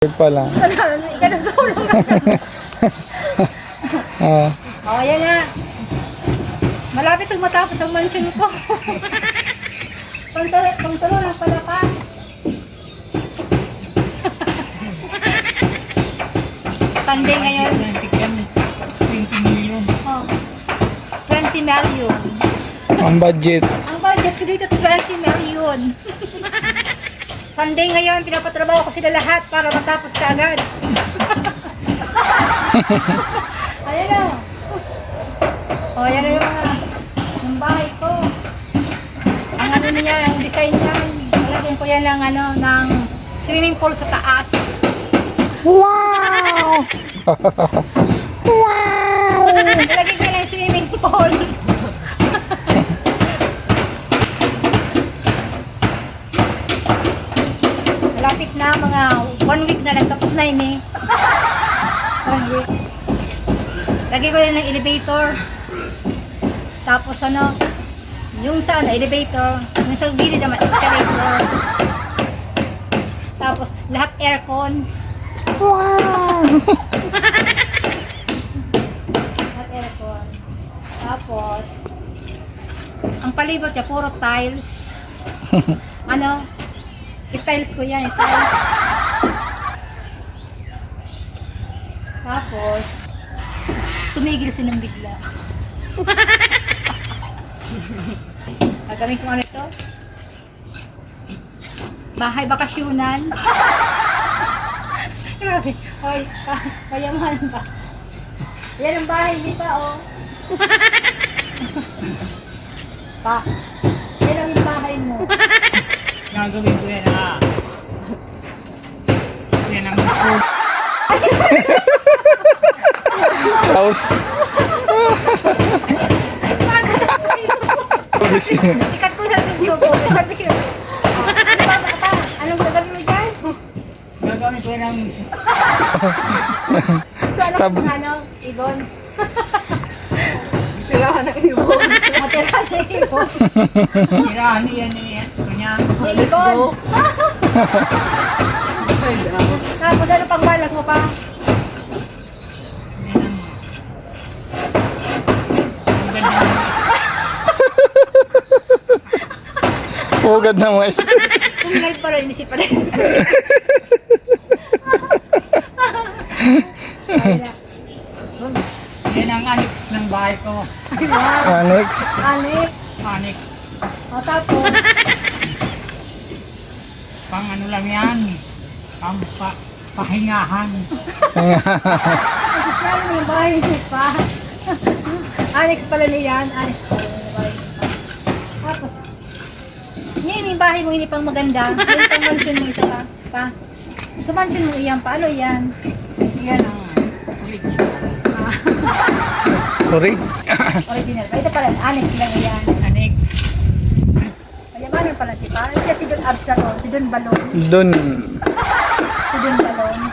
pa lang. Ikaw na sa ulo. Ah, O, oh, yan na. Malapit ang matapos ang mansion ko. Pangtulo, pangtulo lang pala pa. Sunday ngayon. Oh. 20 million. ang budget. Ang budget ko dito 20 million. Sunday ngayon, pinapatrabaho ko sila lahat para matapos ka agad. Ayan o. O, ayan na yung mga yung bahay ko. Ang ano niya, ang design niya, nalagyan ko yan ng ano, ng swimming pool sa taas. Wow! Nalagyan ko yan ng swimming pool. Malapit na, mga one week na lang, tapos na yun eh. One week. Lagyan ko yan ng elevator. Tapos ano, yung sa ano, elevator, yung sa gilid naman, escalator. Tapos lahat aircon. Wow! Lahat aircon. Tapos, ang palibot niya, puro tiles. ano, i-tiles ko yan, i-tiles. Tapos, tumigil silang bigla. Gagawin ko ano ito? Bahay bakasyunan. Grabe. Hoy, pa, payaman ba? Yan ang bahay nita, oh. pa, yan ang bahay mo. Gagawin ko yan ah. Yan ang food. House. Sikat ko sa suso ko. Sabi siya, "Ah, ano? Anong gagawin mo dyan? Gagawin ko ang So, ano Stab. kung ano? Ibon. Tirahan ng ibon. Matira sa ibon. tirahan yan eh. Let's go. Tapos ano pang balak mo pa? Pugad na mga is- Kung live pa rin, isip pa rin. Yan ang annex ng bahay ko. Annex. Alex. Annex. O tapos, Pang ano lang yan. Pang pa, pahingahan. Lalo mo yung bahay niyo pa. Alex pala niyan. Alex pala yung bahay pa. Tapos, yun yung bahay mo, hindi pang maganda. Yung pang mansion mo isa pa. pa. Sa mansion mo iyan pa. Ano yan? Yan ang original. Sorry. Original. pa. Ito pala, Alex lang yan. Mayamanan pala si pa. Siya si Don Absaro, si Don Balong. Doon. Si Don Balong.